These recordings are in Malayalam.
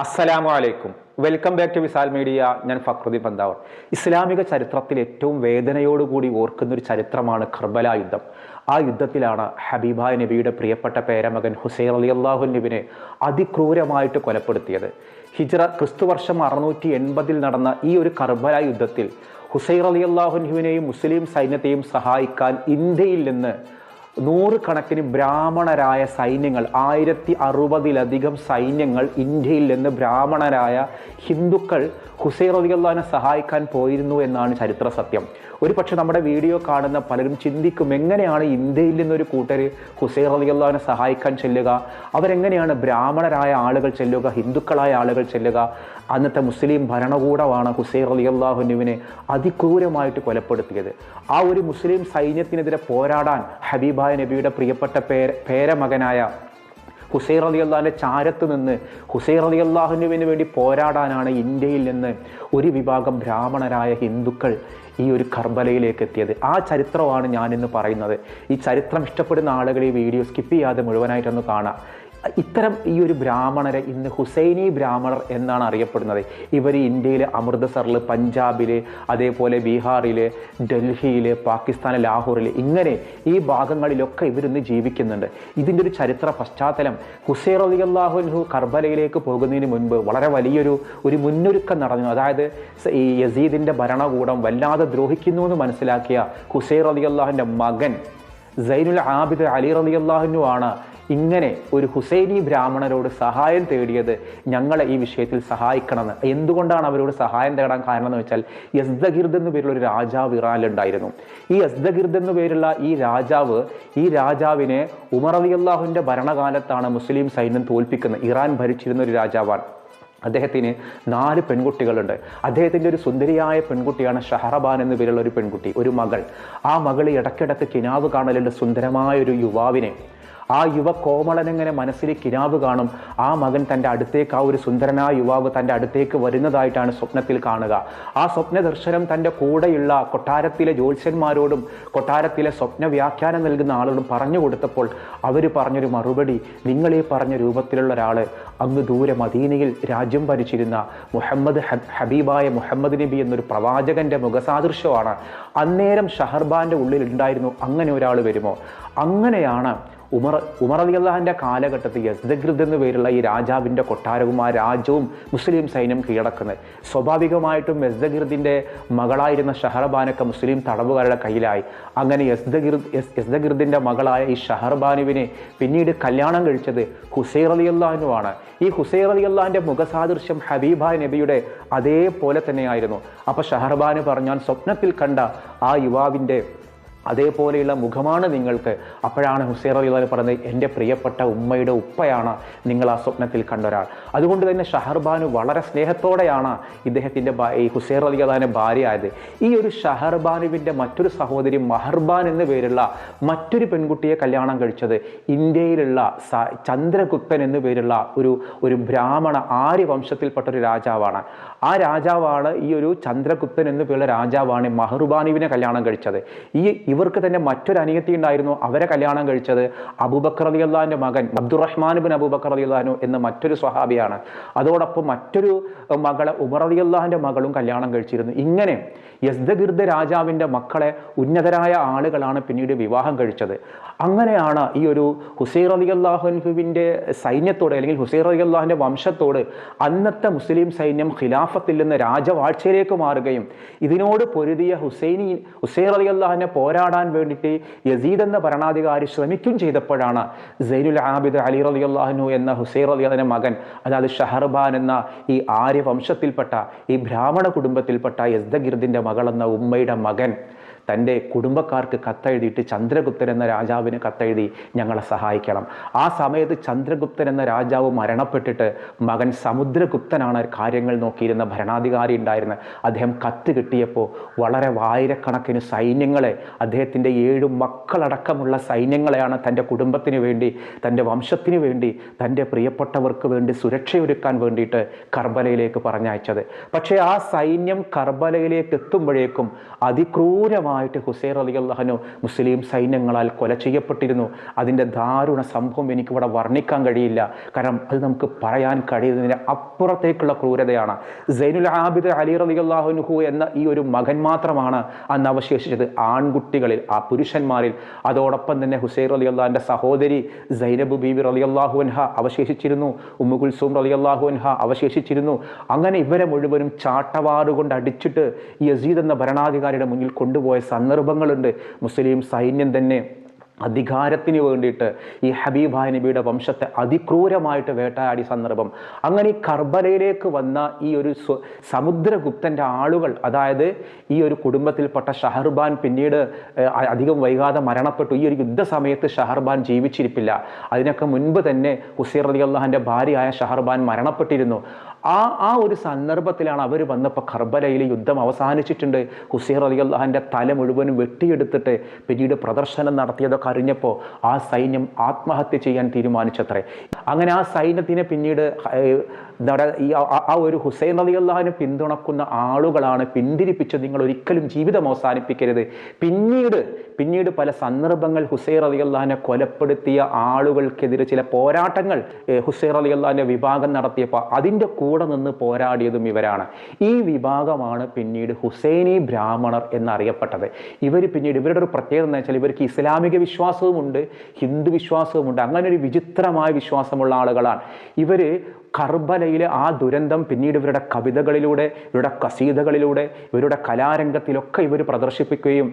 അസ്സലാമു അലൈക്കും. Welcome back to Visal media ഞാൻ ഫക്രുദ്ദീൻ പന്താവർ. ഇസ്ലാമിക ചരിത്രത്തിൽ ഏറ്റവും വേദനയോടുകൂടി ഓർക്കുന്ന ഒരു ചരിത്രമാണ് കർബല യുദ്ധം. ആ യുദ്ധത്തിലാണ് ഹബീബ നബിയുടെ പ്രിയപ്പെട്ട പേരമകൻ ഹുസൈൻ അലി അള്ളാഹുനുവിനെ അതിക്രൂരമായിട്ട് കൊലപ്പെടുത്തിയത്. ഹിജ്റ ക്രിസ്തുവർഷം അറുന്നൂറ്റി എൺപതിൽ നടന്ന ഈ ഒരു കർബല യുദ്ധത്തിൽ ഹുസൈൻ അലി അള്ളാഹുനുവിനെയും മുസ്ലിം സൈന്യത്തെയും സഹായിക്കാൻ ഇന്ത്യയിൽ നിന്ന് നൂറുകണക്കിന് ബ്രാഹ്മണരായ സൈന്യങ്ങൾ ആയിരത്തി അറുപതിലധികം സൈന്യങ്ങൾ ഇന്ത്യയിൽ നിന്ന് ബ്രാഹ്മണരായ ഹിന്ദുക്കൾ ഹുസൈൻ റബിയുള്ളഹാനെ സഹായിക്കാൻ പോയിരുന്നു എന്നാണ് ചരിത്ര സത്യം ഒരു പക്ഷെ നമ്മുടെ വീഡിയോ കാണുന്ന പലരും ചിന്തിക്കും എങ്ങനെയാണ് ഇന്ത്യയിൽ നിന്നൊരു കൂട്ടർ ഹുസൈൻ റലിയല്ലാനെ സഹായിക്കാൻ ചെല്ലുക? അവരെങ്ങനെയാണ് ബ്രാഹ്മണരായ ആളുകൾ ചെല്ലുക ഹിന്ദുക്കളായ ആളുകൾ ചെല്ലുക? അന്നത്തെ മുസ്ലിം ഭരണകൂടമാണ് ഹുസൈൻ അലി അള്ളാഹുനുവിനെ അതിക്രൂരമായിട്ട് കൊലപ്പെടുത്തിയത്. ആ ഒരു മുസ്ലിം സൈന്യത്തിനെതിരെ പോരാടാൻ ഹബീബായ നബിയുടെ പ്രിയപ്പെട്ട പേര പേരമകനായ ഹുസൈർ അലി അള്ളാഹിന്റെ ചാരത്ത് നിന്ന് ഹുസൈർ അലി വേണ്ടി പോരാടാനാണ് ഇന്ത്യയിൽ നിന്ന് ഒരു വിഭാഗം ബ്രാഹ്മണരായ ഹിന്ദുക്കൾ ഈ ഒരു കർബലയിലേക്ക് എത്തിയത്. ആ ചരിത്രമാണ് ഞാനിന്ന് പറയുന്നത്. ഈ ചരിത്രം ഇഷ്ടപ്പെടുന്ന ആളുകൾ ഈ വീഡിയോ സ്കിപ്പ് ചെയ്യാതെ മുഴുവനായിട്ടൊന്ന് കാണാം. ഇത്തരം ഈ ഒരു ബ്രാഹ്മണരെ ഇന്ന് ഹുസൈനി ബ്രാഹ്മണർ എന്നാണ് അറിയപ്പെടുന്നത്. ഇവർ ഇന്ത്യയിലെ അമൃത്സറിൽ പഞ്ചാബിൽ അതേപോലെ ബീഹാറിൽ ഡൽഹിയിൽ പാകിസ്ഥാനിലെ ലാഹോറിൽ ഇങ്ങനെ ഈ ഭാഗങ്ങളിലൊക്കെ ഇവരിന്ന് ജീവിക്കുന്നുണ്ട്. ഇതിന്റെ ഒരു ചരിത്ര പശ്ചാത്തലം ഹുസൈൻ അലി അള്ളാഹുൽഹു കർബലയിലേക്ക് പോകുന്നതിന് മുൻപ് വളരെ വലിയൊരു ഒരു മുന്നൊരുക്കം നടന്നു അതായത് ഈ യസീദിന്റെ ഭരണകൂടം വല്ലാതെ ദ്രോഹിക്കുന്നു എന്ന് മനസ്സിലാക്കിയ ഹുസൈൻ അലി അള്ളാഹുവിന്റെ മകൻ സൈനുൽ ആബിദ് അലി റലി അള്ളാഹുനു ആണ് ഇങ്ങനെ ഒരു ഹുസൈനി ബ്രാഹ്മണരോട് സഹായം തേടിയത് ഞങ്ങളെ ഈ വിഷയത്തിൽ സഹായിക്കണമെന്ന്. എന്തുകൊണ്ടാണ് അവരോട് സഹായം തേടാൻ കാരണം എന്ന് വെച്ചാൽ യസ്ദഗിർദ് എന്ന് പേരുള്ള ഒരു രാജാവ് ഇറാനിലുണ്ടായിരുന്നു. ഈ യസ്ദഗിർദ് എന്ന് പേരുള്ള ഈ രാജാവ് ഈ രാജാവിനെ ഉമർ അലി അള്ളാഹുവിന്റെ ഭരണകാലത്താണ് മുസ്ലിം സൈന്യം തോൽപ്പിക്കുന്നത്. ഇറാൻ ഭരിച്ചിരുന്ന ഒരു രാജാവാണ്. അദ്ദേഹത്തിന് നാല് പെൺകുട്ടികളുണ്ട്. അദ്ദേഹത്തിന്റെ ഒരു സുന്ദരിയായ പെൺകുട്ടിയാണ് ഷഹറബാൻ എന്ന പേരുള്ള ഒരു പെൺകുട്ടി ഒരു മകൾ. ആ മകൾ ഇടയ്ക്കിടയ്ക്ക് കിനാവ് കാണലുണ്ട്. സുന്ദരമായ ഒരു യുവാവിനെ. ആ യുവ കോമളനെങ്ങനെ മനസ്സിൽ കിനാവ് കാണും. ആ മകൻ തന്റെ അടുത്തേക്ക് ആ ഒരു സുന്ദരനായ യുവാവ് തന്റെ അടുത്തേക്ക് വരുന്നതായിട്ടാണ് സ്വപ്നത്തിൽ കാണുക. ആ സ്വപ്ന ദർശനം തന്റെ കൂടെയുള്ള കൊട്ടാരത്തിലെ ജ്യോത്സ്യന്മാരോടും കൊട്ടാരത്തിലെ സ്വപ്ന വ്യാഖ്യാനം നൽകുന്ന ആളോടും പറഞ്ഞു കൊടുത്തപ്പോൾ അവർ പറഞ്ഞൊരു മറുപടി നിങ്ങളീ പറഞ്ഞ രൂപത്തിലുള്ള ഒരാൾ അങ്ങ് ദൂരെ മദീനയിൽ രാജ്യം ഭരിച്ചിരുന്ന മുഹമ്മദ് ഹബീബായ മുഹമ്മദ് നബി എന്നൊരു പ്രവാചകന്റെ മുഖസാദൃശ്യമാണ്. അന്നേരം ഷഹർബാന്റെ ഉള്ളിൽ ഉണ്ടായിരുന്നു അങ്ങനെ ഒരാൾ വരുമോ? അങ്ങനെയാണ് ഉമർ ഉമർ അലി അള്ളാഹിന്റെ കാലഘട്ടത്തിൽ യസ്ദഗൃദ് എന്ന് പേരുള്ള ഈ രാജാവിന്റെ കൊട്ടാരവും ആ രാജ്യവും മുസ്ലിം സൈന്യം കീഴടക്കുന്നത്. സ്വാഭാവികമായിട്ടും യസ്ദഗിർദിന്റെ മകളായിരുന്ന ഷഹർബാനൊക്കെ മുസ്ലിം തടവുകാരുടെ കയ്യിലായി. അങ്ങനെ യസ്ദഗിർദ് യസ്ദഗിർദിന്റെ മകളായ ഈ ഷഹർബാനുവിനെ പിന്നീട് കല്യാണം കഴിച്ചത് ഹുസൈർ അലി അള്ളാഹിനുമാണ് ഈ ഹുസൈർ അലി അള്ളാഹിന്റെ മുഖസാദൃശ്യം ഹബീബ നബിയുടെ അതേപോലെ തന്നെയായിരുന്നു. അപ്പോൾ ഷഹർബാന് പറഞ്ഞാൽ സ്വപ്നത്തിൽ കണ്ട ആ യുവാവിന്റെ അതേപോലെയുള്ള മുഖമാണ് നിങ്ങൾക്ക്. അപ്പോഴാണ് ഹുസൈർ അലി അള്ളഹാൻ പറഞ്ഞത് എന്റെ പ്രിയപ്പെട്ട ഉമ്മയുടെ ഉപ്പയാണ് നിങ്ങൾ ആ സ്വപ്നത്തിൽ കണ്ട ഒരാൾ. അതുകൊണ്ട് തന്നെ ഷഹർബാനു വളരെ സ്നേഹത്തോടെയാണ് ഇദ്ദേഹത്തിന്റെ ഈ ഹുസൈർ അലി അള്ളഹാന്റെ ഭാര്യയായത്. ഈ ഒരു ഷഹർബാനുവിന്റെ മറ്റൊരു സഹോദരി മഹർബാൻ എന്ന പേരുള്ള മറ്റൊരു പെൺകുട്ടിയെ കല്യാണം കഴിച്ചത് ഇന്ത്യയിലുള്ള ചന്ദ്രഗുപ്തൻ എന്ന പേരുള്ള ഒരു ഒരു ബ്രാഹ്മണ ആര്യ വംശത്തിൽപ്പെട്ട ഒരു രാജാവാണ്. ആ രാജാവാണ് ഈ ഒരു ചന്ദ്രഗുപ്തൻ എന്ന പേരുള്ള രാജാവാണ് മഹർബാനുവിനെ കല്യാണം കഴിച്ചത്. ഈ ഇവർക്ക് തന്നെ മറ്റൊരു അനിയത്തി ഉണ്ടായിരുന്നു അവരെ കല്യാണം കഴിച്ചത് അബൂബക്കർ അലി അള്ളഹാന്റെ മകൻ Abdurrahman bin Abu Bakr Ali അള്ളഹാനു എന്ന മറ്റൊരു സ്വഹാബിയാണ്. അതോടൊപ്പം മറ്റൊരു മകളെ ഉമർ അലി അള്ളാഹിന്റെ മകളും കല്യാണം കഴിച്ചിരുന്നു. ഇങ്ങനെ യസ്ദഗിർദ രാജാവിന്റെ മക്കളെ ഉന്നതരായ ആളുകളാണ് പിന്നീട് വിവാഹം കഴിച്ചത്. അങ്ങനെയാണ് ഈ ഒരു ഹുസൈർ അലി അള്ളാഹുവിന്റെ സൈന്യത്തോട് അല്ലെങ്കിൽ ഹുസൈർ അലി അള്ളാഹിന്റെ വംശത്തോട് അന്നത്തെ മുസ്ലിം സൈന്യം ഖിലാഫത്തിൽ നിന്ന് രാജവാഴ്ചയിലേക്ക് മാറുകയും ഇതിനോട് പൊരുതിയ ഹുസൈനി ഹുസൈർ അലി അള്ളാഹിനെ പോരാടാൻ വേണ്ടിയിട്ട് യസീദ് എന്ന ഭരണാധികാരി ശ്രമിക്കും ചെയ്തപ്പോഴാണ് സൈനുൽ ആബിദ് അലി അള്ളാഹുനു എന്ന ഹുസൈർ അലി മകൻ അതായത് ഷഹർബാൻ എന്ന ഈ ആര്യവംശത്തിൽപ്പെട്ട ഈ ബ്രാഹ്മണ കുടുംബത്തിൽപ്പെട്ട യസ്ദഗിർദിന്റെ എന്ന ഉമ്മയുടെ മകൻ തന്റെ കുടുംബക്കാർക്ക് കത്തെഴുതിയിട്ട് ചന്ദ്രഗുപ്തൻ എന്ന രാജാവിന് കത്തെഴുതി ഞങ്ങളെ സഹായിക്കണം. ആ സമയത്ത് ചന്ദ്രഗുപ്തൻ എന്ന രാജാവ് മരണപ്പെട്ടിട്ട് മകൻ സമുദ്രഗുപ്തനാണ് കാര്യങ്ങൾ നോക്കിയിരുന്ന ഭരണാധികാരി ഉണ്ടായിരുന്നത്. അദ്ദേഹം കത്ത് കിട്ടിയപ്പോൾ വളരെ ആയിരക്കണക്കിന് സൈന്യങ്ങളെ അദ്ദേഹത്തിന്റെ ഏഴ് മക്കളടക്കമുള്ള സൈന്യങ്ങളെയാണ് തന്റെ കുടുംബത്തിന് വേണ്ടി തന്റെ വംശത്തിന് വേണ്ടി തന്റെ പ്രിയപ്പെട്ടവർക്ക് വേണ്ടി സുരക്ഷയൊരുക്കാൻ വേണ്ടിയിട്ട് കർബലയിലേക്ക് പറഞ്ഞയച്ചത്. പക്ഷേ ആ സൈന്യം കർബലയിലേക്ക് എത്തുമ്പോഴേക്കും അതിക്രൂരമായ ക്രൂരമായിട്ട് ഹുസൈർ അലി അള്ളഹനു മുസ്ലിം സൈന്യങ്ങളാൽ കൊല ചെയ്യപ്പെട്ടിരുന്നു. അതിന്റെ ദാരുണ സംഭവം എനിക്കിവിടെ വർണിക്കാൻ കഴിയില്ല. കാരണം അത് നമുക്ക് പറയാൻ കഴിയുന്നതിന് അപ്പുറത്തേക്കുള്ള ക്രൂരതയാണ്. സൈനുൽ ആബിദ് അലി അലി അള്ളാഹുനുഹു എന്ന ഈ ഒരു മകൻ മാത്രമാണ് അന്ന് അവശേഷിച്ചത്. ആൺകുട്ടികളിൽ ആ പുരുഷന്മാരിൽ. അതോടൊപ്പം തന്നെ ഹുസൈർ അലി അള്ളാഹിന്റെ സഹോദരി സൈനബ് ബീബി അലി അള്ളാഹുൻഹ അവശേഷിച്ചിരുന്നു. ഉമ്മുകുൽസൂം അലി അള്ളാഹുൻഹ അവശേഷിച്ചിരുന്നു. അങ്ങനെ ഇവരെ മുഴുവനും ചാട്ടവാറുകൊണ്ട് അടിച്ചിട്ട് യസീദ് എന്ന ഭരണാധികാരിയുടെ മുന്നിൽ കൊണ്ടുപോയ സന്ദർഭങ്ങളുണ്ട്. മുസ്ലിം സൈന്യം തന്നെ അധികാരത്തിന് വേണ്ടിയിട്ട് ഈ ഹബീബായ നബിയുടെ വംശത്തെ അതിക്രൂരമായിട്ട് വേട്ടയാടി സന്ദർഭം. അങ്ങനെ ഈ കർബലയിലേക്ക് വന്ന ഈ ഒരു സമുദ്രഗുപ്തന്റെ ആളുകൾ അതായത് ഈ ഒരു കുടുംബത്തിൽപ്പെട്ട ഷഹർബാൻ പിന്നീട് അധികം വൈകാതെ മരണപ്പെട്ടു. ഈ ഒരു യുദ്ധസമയത്ത് ഷഹർബാൻ ജീവിച്ചിരിപ്പില്ല. അതിനൊക്കെ മുൻപ് തന്നെ ഹുസൈർ അലി അള്ളാഹാന്റെ ഭാര്യയായ ഷഹർബാൻ മരണപ്പെട്ടിരുന്നു. ആ ആ ഒരു സന്ദർഭത്തിലാണ് അവർ വന്നപ്പോൾ കർബലയിൽ യുദ്ധം അവസാനിച്ചിട്ടുണ്ട്. ഹുസൈർ അലി അള്ളാഹിന്റെ തല മുഴുവനും വെട്ടിയെടുത്തിട്ട് പിന്നീട് പ്രദർശനം നടത്തിയതൊക്കെ അറിഞ്ഞപ്പോൾ ആ സൈന്യം ആത്മഹത്യ ചെയ്യാൻ തീരുമാനിച്ചത്രേ. അങ്ങനെ ആ സൈന്യത്തിനെ പിന്നീട് നമ്മുടെ ഈ ആ- ഒരു ഹുസൈൻ അലി അള്ളാഹിനെ പിന്തുണക്കുന്ന ആളുകളാണ് പിന്തിരിപ്പിച്ച് നിങ്ങൾ ഒരിക്കലും ജീവിതം അവസാനിപ്പിക്കരുത്. പിന്നീട് പിന്നീട് പല സന്ദർഭങ്ങൾ ഹുസൈർ അലി അള്ളാഹിനെ കൊലപ്പെടുത്തിയ ആളുകൾക്കെതിരെ ചില പോരാട്ടങ്ങൾ ഹുസൈർ അലി അള്ളാഹിന്റെ വിഭാഗം നടത്തിയപ്പോൾ അതിന്റെ കൂടെ നിന്ന് പോരാടിയതും ഇവരാണ്. ഈ വിഭാഗമാണ് പിന്നീട് ഹുസൈനി ബ്രാഹ്മണർ എന്നറിയപ്പെട്ടത്. ഇവർ പിന്നീട് ഇവരുടെ ഒരു പ്രത്യേകത എന്ന് വെച്ചാൽ ഇവർക്ക് ഇസ്ലാമിക വിശ്വാസവുമുണ്ട് ഹിന്ദു വിശ്വാസവുമുണ്ട് അങ്ങനെ ഒരു വിചിത്രമായ വിശ്വാസമുള്ള ആളുകളാണ്. ഇവർ കർബലയിലെ ആ ദുരന്തം പിന്നീട് ഇവരുടെ കവിതകളിലൂടെ ഇവരുടെ കസീതകളിലൂടെ ഇവരുടെ കലാരംഗത്തിലൊക്കെ ഇവർ പ്രദർശിപ്പിക്കുകയും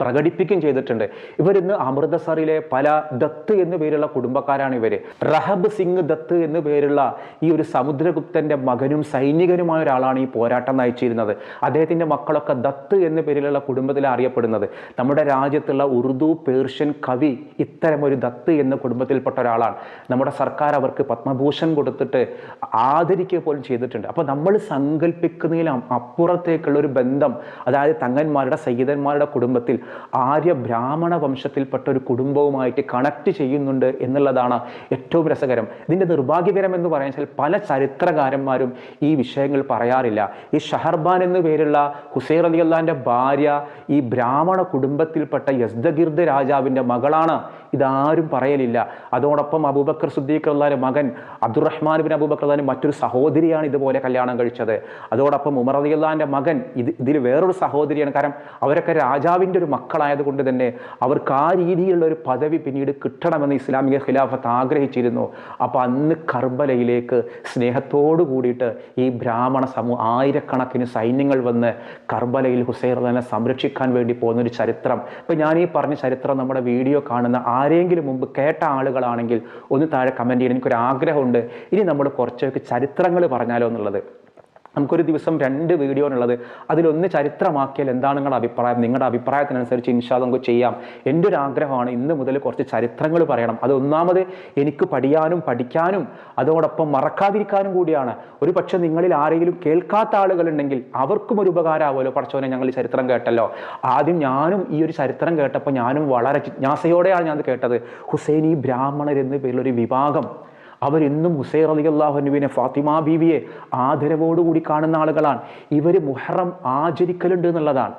പ്രകടിപ്പിക്കുകയും ചെയ്തിട്ടുണ്ട്. ഇവരിന്ന് അമൃതസറിലെ പല ദത്ത് എന്നു പേരുള്ള കുടുംബക്കാരാണ് ഇവർ റഹബ് സിംഗ് ദത്ത് എന്നു പേരുള്ള ഈ ഒരു സമുദ്രഗുപ്തന്റെ മകനും സൈനികനുമായ ഒരാളാണ് ഈ പോരാട്ടം നയിച്ചിരുന്നത്. അദ്ദേഹത്തിന്റെ മക്കളൊക്കെ ദത്ത് എന്ന പേരിലുള്ള കുടുംബത്തിൽ അറിയപ്പെടുന്നത്. നമ്മുടെ രാജ്യത്തുള്ള ഉറുദു പേർഷ്യൻ കവി ഇത്തരം ഒരു ദത്ത് എന്ന കുടുംബത്തിൽപ്പെട്ട ഒരാളാണ്. നമ്മുടെ സർക്കാർ അവർക്ക് പത്മഭൂഷൺ കൊടുത്തിട്ട് ആദരിക്കുക പോലും ചെയ്തിട്ടുണ്ട്. അപ്പോൾ നമ്മൾ സങ്കല്പിക്കുന്നതിലും അപ്പുറത്തേക്കുള്ള ഒരു ബന്ധം അതായത് തങ്ങന്മാരുടെ സയ്യിദന്മാരുടെ കുടുംബത്തിൽ ആര്യ ബ്രാഹ്മണ വംശത്തിൽപ്പെട്ട ഒരു കുടുംബവുമായിട്ട് കണക്ട് ചെയ്യുന്നുണ്ട് എന്നുള്ളതാണ് ഏറ്റവും രസകരം. ഇതിന്റെ നിർഭാഗ്യകരം എന്ന് വെച്ചാൽ പല ചരിത്രകാരന്മാരും ഈ വിഷയങ്ങൾ പറയാറില്ല. ഈ ഷഹർബാൻ എന്നു പേരുള്ള ഹുസൈർ അലി അള്ളാഹിന്റെ ഭാര്യ ഈ ബ്രാഹ്മണ കുടുംബത്തിൽപ്പെട്ട യസ്ദഗിർദ് രാജാവിന്റെ മകളാണ് ഇതാരും പറയലില്ല. അതോടൊപ്പം അബൂബക്കർ സുദ്ദീഖ് അള്ളാന്റെ മകൻ അബ്ദുറഹ്മാൻ ബിൻ അബൂബക്കർ അള്ളാന്റെ മറ്റൊരു സഹോദരിയാണ് ഇതുപോലെ കല്യാണം കഴിച്ചത്. അതോടൊപ്പം ഉമർ അലി അള്ളാന്റെ മകൻ ഇത് ഇതിൽ വേറൊരു സഹോദരിയാണ്. കാരണം അവരൊക്കെ രാജാവിന്റെ ഒരു മക്കളായതുകൊണ്ട് തന്നെ അവർക്ക് ആ രീതിയിലുള്ള ഒരു പദവി പിന്നീട് കിട്ടണമെന്ന് ഇസ്ലാമിക ഖിലാഫത്ത് ആഗ്രഹിച്ചിരുന്നു. അപ്പോൾ അന്ന് കർബലയിലേക്ക് സ്നേഹത്തോടു കൂടിയിട്ട് ഈ ബ്രാഹ്മണ സമൂഹ ആയിരക്കണക്കിന് സൈന്യങ്ങൾ വന്ന് കർബലയിൽ ഹുസൈൻ അള്ളാനെ സംരക്ഷിക്കാൻ വേണ്ടി പോകുന്ന ഒരു ചരിത്രം. ഇപ്പം ഞാൻ ഈ പറഞ്ഞ ചരിത്രം നമ്മുടെ വീഡിയോ കാണുന്ന ആരെങ്കിലും മുമ്പ് കേട്ട ആളുകളാണെങ്കിൽ ഒന്ന് താഴെ കമന്റ് ചെയ്യണം. എനിക്കൊരു ആഗ്രഹമുണ്ട് ഇനി നമ്മൾ കുറച്ചൊക്കെ ചരിത്രങ്ങൾ പറഞ്ഞാലോ എന്നുള്ളത്. നമുക്കൊരു ദിവസം രണ്ട് വീഡിയോ ഉള്ളത് അതിലൊന്ന് ചരിത്രമാക്കിയാൽ എന്താണ് നിങ്ങളുടെ അഭിപ്രായം? നിങ്ങളുടെ അഭിപ്രായത്തിനനുസരിച്ച് ഇൻഷാ നമുക്ക് ചെയ്യാം. എന്റെ ഒരു ആഗ്രഹമാണ് ഇന്ന് മുതൽ കുറച്ച് ചരിത്രങ്ങൾ പറയണം. അത് ഒന്നാമത് എനിക്ക് പഠിയാനും പഠിക്കാനും അതോടൊപ്പം മറക്കാതിരിക്കാനും കൂടിയാണ്. ഒരു പക്ഷെ നിങ്ങളിൽ ആരെങ്കിലും കേൾക്കാത്ത ആളുകളുണ്ടെങ്കിൽ അവർക്കും ഒരു ഉപകാരമാവുമല്ലോ. പഠിച്ചവനെ ഞങ്ങൾ ഈ ചരിത്രം കേട്ടല്ലോ. ആദ്യം ഞാനും ഈ ഒരു ചരിത്രം കേട്ടപ്പോൾ ഞാനും വളരെ ജിജ്ഞാസയോടെയാണ് ഞാൻ കേട്ടത്. ഹുസൈനി ബ്രാഹ്മണർ എന്ന പേരിലൊരു വിഭാഗം അവരെന്നും ഹുസൈർ അലി അള്ളാഹുനുവിനെ ഫാത്തിമ ബീവിയെ ആദരവോടുകൂടി കാണുന്ന ആളുകളാണ്. ഇവർ മുഹറം ആചരിക്കലുണ്ട് എന്നുള്ളതാണ്.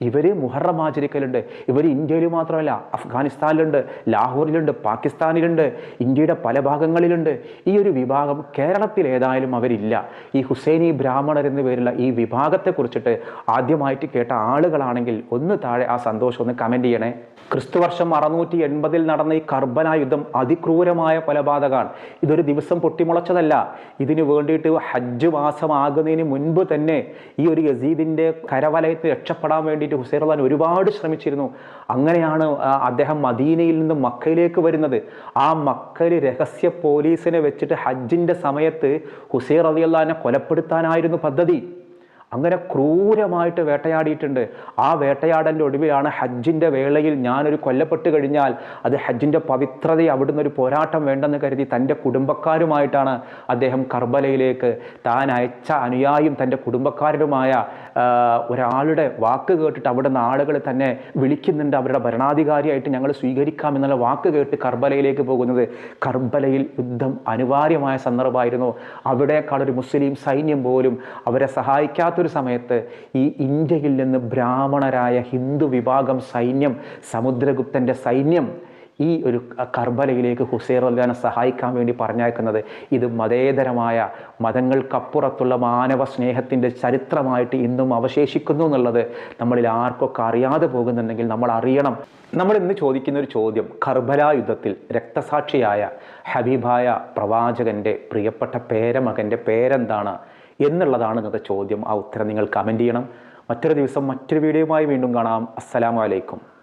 ഇവർ മുഹറം ആചരിക്കലുണ്ട്. ഇവർ ഇന്ത്യയിൽ മാത്രമല്ല അഫ്ഗാനിസ്ഥാനിലുണ്ട് ലാഹോറിലുണ്ട് പാകിസ്ഥാനിലുണ്ട് ഇന്ത്യയുടെ പല ഭാഗങ്ങളിലുണ്ട്. ഈ ഒരു വിഭാഗം കേരളത്തിൽ ഏതായാലും അവരില്ല. ഈ ഹുസൈനി ബ്രാഹ്മണർ എന്ന പേരുള്ള ഈ വിഭാഗത്തെക്കുറിച്ചിട്ട് ആദ്യമായിട്ട് കേട്ട ആളുകളാണെങ്കിൽ ഒന്ന് താഴെ ആ സന്തോഷം ഒന്ന് കമന്റ് ചെയ്യണേ. ക്രിസ്തുവർഷം അറുന്നൂറ്റി എൺപതിൽ നടന്ന ഈ കർബന യുദ്ധം അതിക്രൂരമായ കൊലപാതകമാണ് ഇതൊരു ദിവസം പൊട്ടിമുളച്ചതല്ല. ഇതിനു വേണ്ടിയിട്ട് ഹജ്ജ് മാസമാകുന്നതിന് മുൻപ് തന്നെ ഈ ഒരു യസീദിന്റെ കരവലയത്തിൽ രക്ഷപ്പെടാൻ വേണ്ടിയിട്ട് ഹുസൈൻ അള്ളഹാൻ ഒരുപാട് ശ്രമിച്ചിരുന്നു. അങ്ങനെയാണ് അദ്ദേഹം മദീനയിൽ നിന്ന് മക്കയിലേക്ക് വരുന്നത്. ആ മക്കയിൽ രഹസ്യ പോലീസിനെ വെച്ചിട്ട് ഹജ്ജിന്റെ സമയത്ത് ഹുസൈൻ അലി അള്ളഹാനെ കൊലപ്പെടുത്താനായിരുന്നു പദ്ധതി. അങ്ങനെ ക്രൂരമായിട്ട് വേട്ടയാടിയിട്ടുണ്ട്. ആ വേട്ടയാടലിന്റെ ഒടുവിലാണ് ഹജ്ജിന്റെ വേളയിൽ ഞാനൊരു കൊല്ലപ്പെട്ട് കഴിഞ്ഞാൽ അത് ഹജ്ജിന്റെ പവിത്രതയെ അവിടുന്ന് ഒരു പോരാട്ടം വേണ്ടെന്ന് കരുതി തന്റെ കുടുംബക്കാരുമായിട്ടാണ് അദ്ദേഹം കർബലയിലേക്ക് താൻ അയച്ച അനുയായും തന്റെ കുടുംബക്കാരുമായ ഒരാളുടെ വാക്ക് കേട്ടിട്ട് അവിടുന്ന് ആളുകൾ തന്നെ വിളിക്കുന്നുണ്ട്. അവരുടെ ഭരണാധികാരിയായിട്ട് ഞങ്ങൾ സ്വീകരിക്കാം എന്നുള്ള വാക്ക് കേട്ട് കർബലയിലേക്ക് പോകുന്നത് കർബലയിൽ യുദ്ധം അനിവാര്യമായ സന്ദർഭമായിരുന്നു. അവിടേക്കാളൊരു മുസ്ലിം സൈന്യം പോലും അവരെ സഹായിക്കാത്തൊരു ഒരു സമയത്ത് ഈ ഇന്ത്യയിൽ നിന്ന് ബ്രാഹ്മണരായ ഹിന്ദു വിഭാഗം സൈന്യം സമുദ്രഗുപ്തന്റെ സൈന്യം ഈ ഒരു കർബലയിലേക്ക് ഹുസൈർ അല്ലാനെ സഹായിക്കാൻ വേണ്ടി പറഞ്ഞയക്കുന്നത്. ഇത് മതേതരമായ മതങ്ങൾക്കപ്പുറത്തുള്ള മാനവ സ്നേഹത്തിന്റെ ചരിത്രമായിട്ട് ഇന്നും അവശേഷിക്കുന്നു എന്നുള്ളത് നമ്മളിൽ ആർക്കൊക്കെ അറിയാതെ പോകുന്നുണ്ടെങ്കിൽ നമ്മൾ അറിയണം. നമ്മൾ ഇന്ന് ചോദിക്കുന്ന ഒരു ചോദ്യം കർബല യുദ്ധത്തിൽ രക്തസാക്ഷിയായ ഹബീബായ പ്രവാചകന്റെ പ്രിയപ്പെട്ട പേരമകന്റെ പേരെന്താണ്? എന്നുള്ളതാണ് ഇന്നത്തെ ചോദ്യം. ആ ഉത്തരം നിങ്ങൾ കമന്റ് ചെയ്യണം. മറ്റൊരു ദിവസം മറ്റൊരു വീഡിയോയുമായി വീണ്ടും കാണാം. അസ്സലാമു അലൈക്കും.